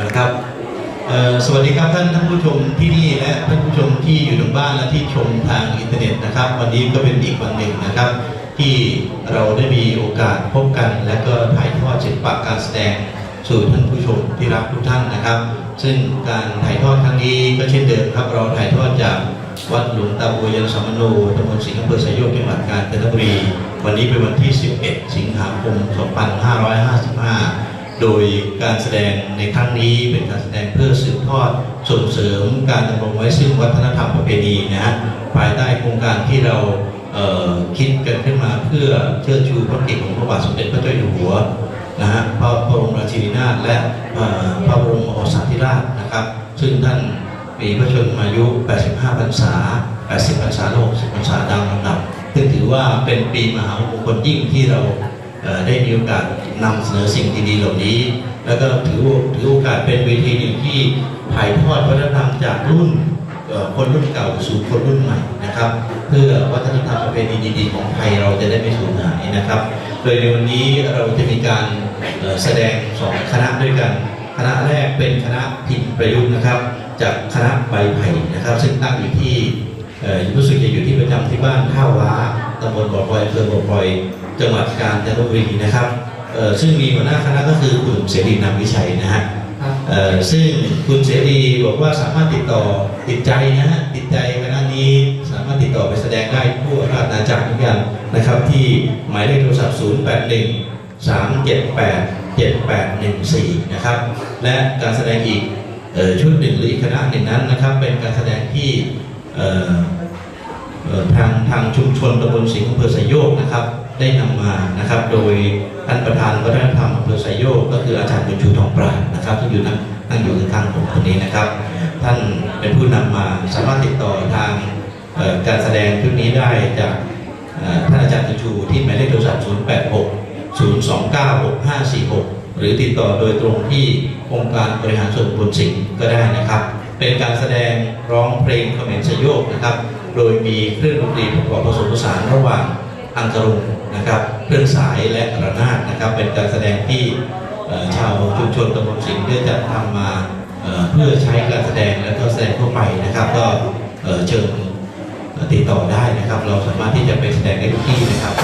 าละครับสวัสดีครับท่านท่านผู้ชมที่นี่และท่านผู้ชมที่อยู่ทางบ้านและที่ชมทางอินเทอร์เน็ตนะครับ วันนี้ก็เป็นอีกวันหนึ่งนะครับ ที่เราได้มีโอกาสพบกัน และก็ถ่ายทอดศิลปะการแสดงสู่ท่านผู้ชมที่รักทุกท่านนะครับ ซึ่งการถ่ายทอดครั้งนี้ก็เช่นเดิมครับ เราถ่ายทอดจากวัดหลวงตาบัวยันสมมโนตำบลสิงห์อำเภอสายโยกจังหวัดกาญจนบุรี วันนี้เป็นวันที่ 11 สิงหาคม 2555 โดยการแสดงในครั้งนี้เป็นการแสดงเพื่อสืบทอดส่งเสริมการดำรงไว้ซึ่งวัฒนธรรมประเพณีนะฮะภายใต้โครงการที่เราเคิดกันขึ้นมาเพื่อเชิดชูพระเกียรติของพระบาทสมเด็จพระเจ้าอยู่หัวนะฮะพระบรมราชินีนาถและพระบรมโอสาธิราชนะครับ ซึ่งท่านมีพระชนมายุ 85 พรรษา 80 พรรษาโลก 10 พรรษาดาวลำดับซึ่งถือว่าเป็นปีมหามงคลยิ่งที่เราได้มีโอกาส นำเสนอสิ่งดีๆเหล่านี้ แล้วก็ถือถือโอกาสเป็นเวทีหนึ่งที่ถ่ายทอดวัฒนธรรมจากรุ่นคนรุ่นเก่าสู่คนรุ่นใหม่นะครับ เพื่อวัฒนธรรมประเพณีดีๆของไทยเราจะได้ไม่สูญหายนะครับ โดยในวันนี้เราจะมีการแสดงสองคณะด้วยกัน คณะแรกเป็นคณะพิมพ์ประยุกต์นะครับ จากคณะใบไผ่นะครับ ซึ่งตั้งอยู่ที่รู้สึกจะอยู่ที่ประจำที่บ้านท่าว้าตำบลบ่อพลอยอำเภอบ่อพลอยจังหวัดกาญจนบุรีนะครับ ซึ่งมีหัวหน้าคณะก็คือคุณเสรีนามวิชัยนะฮะเอ่อซึ่งคุณเสรีบอกว่าสามารถติดต่อติดใจนะฮะติดใจคณะนี้สามารถติดต่อไปแสดงได้ทั่วราชอาณาจักรเหมือนกันนะครับ ที่หมายเลขโทรศัพท์ 081 378 7814 นะครับ และการแสดงอีกเอ่อชุดหนึ่งหรืออีกคณะหนึ่งนั้นนะครับ เป็นการแสดงที่เอ่อเอ่อทางทางชุมชนตำบลสิงห์อำเภอไสยโยกนะครับ ได้นำมานะครับโดย ท่านประธานวัฒนธรรมอำเภอไสยโยกก็คืออาจารย์บุญชูทองปราณนะครับที่อยู่นั่งนั่งอยู่ข้างๆผมคนนี้นะครับ ท่านเป็นผู้นำมาสามารถติดต่อทางการแสดงชุดนี้ได้จากท่านอาจารย์บุญชูที่หมายเลขโทรศัพท์ 086 029 6546 หรือติดต่อโดยตรงที่องค์การบริหารส่วนตำบลสิงห์ก็ได้นะครับ เป็นการแสดงร้องเพลงเขมรสยโยกนะครับ โดยมีเครื่องดนตรีประกอบผสมผสานระหว่าง อังกรุงนะครับเครื่องสายและระนาดนะครับ เป็นการแสดงที่ชาวชุมชนตำบลสิงห์ได้จัดทำมาเพื่อใช้การแสดงและก็แสดงทั่วไปนะครับ ก็เอ่อเชิญติดต่อได้นะครับ เราสามารถที่จะไปแสดงได้ทุกที่นะครับ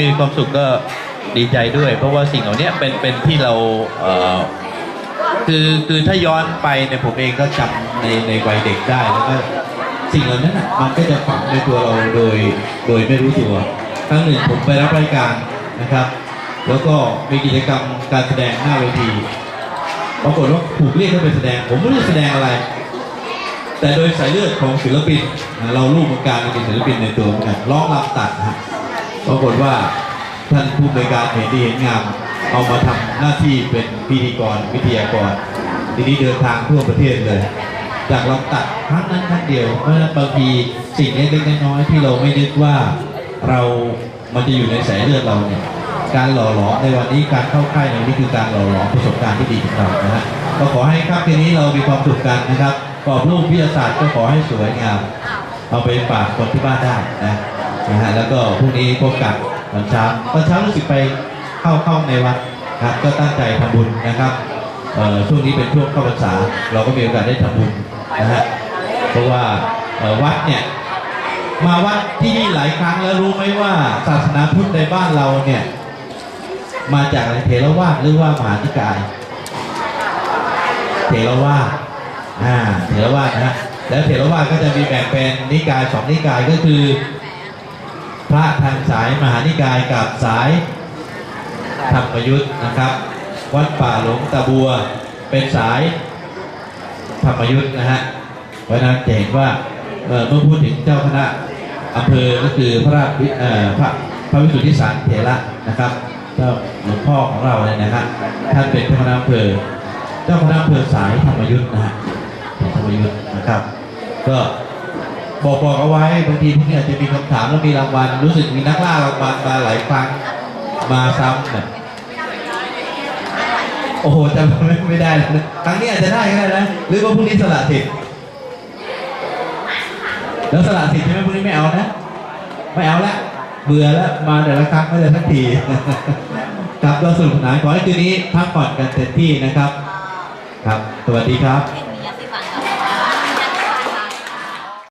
มีความสุขก็ดีใจด้วย เพราะว่าสิ่งเหล่านี้เป็นเป็นที่เราเอ่อคือคือถ้าย้อนไปเนี่ยผมเองก็จำในในวัยเด็กได้แล้วก็สิ่งเหล่านั้นน่ะมันก็จะฝังในตัวเราโดยโดยไม่รู้ตัวครั้งหนึ่งผมไปรับรายการนะครับ แล้วก็มีกิจกรรมการแสดงหน้าเวทีปรากฏว่าถูกเรียกให้ไปแสดง ผมไม่รู้แสดงอะไร แต่โดยสายเลือดของศิลปิน เราลูกของการเป็นศิลปินในตัวเหมือนกันร้องรำตัดนะฮะ ปรากฏว่าท่านผู้บริการเห็นดีเห็นงาม เอามาทำหน้าที่เป็นพิธีกรวิทยากร ทีนี้เดินทางทั่วประเทศเลย จากลำตัดครั้งนั้นครั้งเดียวเพราะฉะนั้นบางทีสิ่งเล็กๆน้อยๆที่เราไม่นึกว่าเรามันจะอยู่ในสายเลือดเราเนี่ยการหล่อหลอในวันนี้การเข้าค่ายในวันนี้คือการหล่อหลอประสบการณ์ที่ดีของเรานะฮะก็ขอให้ครับทีนี้เรามีความสุขกันนะครับกรอบรูปวิทยาศาสตร์ก็ขอให้สวยงามเอาไปฝากคนที่บ้านได้นะ นะฮะแล้วก็พรุ่งนี้พบกันตอนเช้าตอนเช้ารู้สึกไปเข้าเข้าในวัดครับก็ตั้งใจทำบุญนะครับเอ่อช่วงนี้เป็นช่วงเข้าพรรษา เราก็มีโอกาสได้ทำบุญนะฮะเพราะว่าวัดเนี่ยมาวัดที่นี่หลายครั้งแล้วรู้ไหมว่าศาสนาพุทธในบ้านเราเนี่ยมาจากอะไรเทรวาสหรือว่ามหานิกายเทรวาสอ่าเทรวาสนะฮะแล้วเทรวาสก็จะมีแบ่งเป็นนิกายสองนิกายก็คือ พระทางสายมหานิกายกับสายธรรมยุทธ์นะครับ วัดป่าหลวงตะบัวเป็นสายธรรมยุทธ์นะฮะเพราะนั้นจะเห็นว่าเมื่อพูดถึงเจ้าคณะอำเภอก็คือพระวิพระพระวิสุทธิสารเถระนะครับเจ้าหลวงพ่อของเราเนี่ยนะฮะท่านเป็นเจ้าคณะอำเภอเจ้าคณะอำเภอสายธรรมยุทธ์นะฮะธรรมยุทธ์นะครับ ก็ บอกบอกเอาไว้บางทีพวกนี้อาจจะมีคำถามแล้วมีรางวัลรู้สึกมีนักล่ารางวัลมาหลายครั้งมาซ้ำเนี่ยโอ้โหจำไม่ไม่ได้แล้วนะครั้งนี้อาจจะได้ก็ได้นะหรือว่าพรุ่งนี้สละสิทธิ์แล้วสละสิทธิ์ใช่ไหมพรุ่งนี้ไม่เอานะไม่เอาละเบื่อแล้วมาแต่ละครั้งไม่ได้สักทีครับก็สนุกสนาขอให้คืนนี้พักผ่อนกันเต็มที่นะครับ ครับ สวัสดีครับ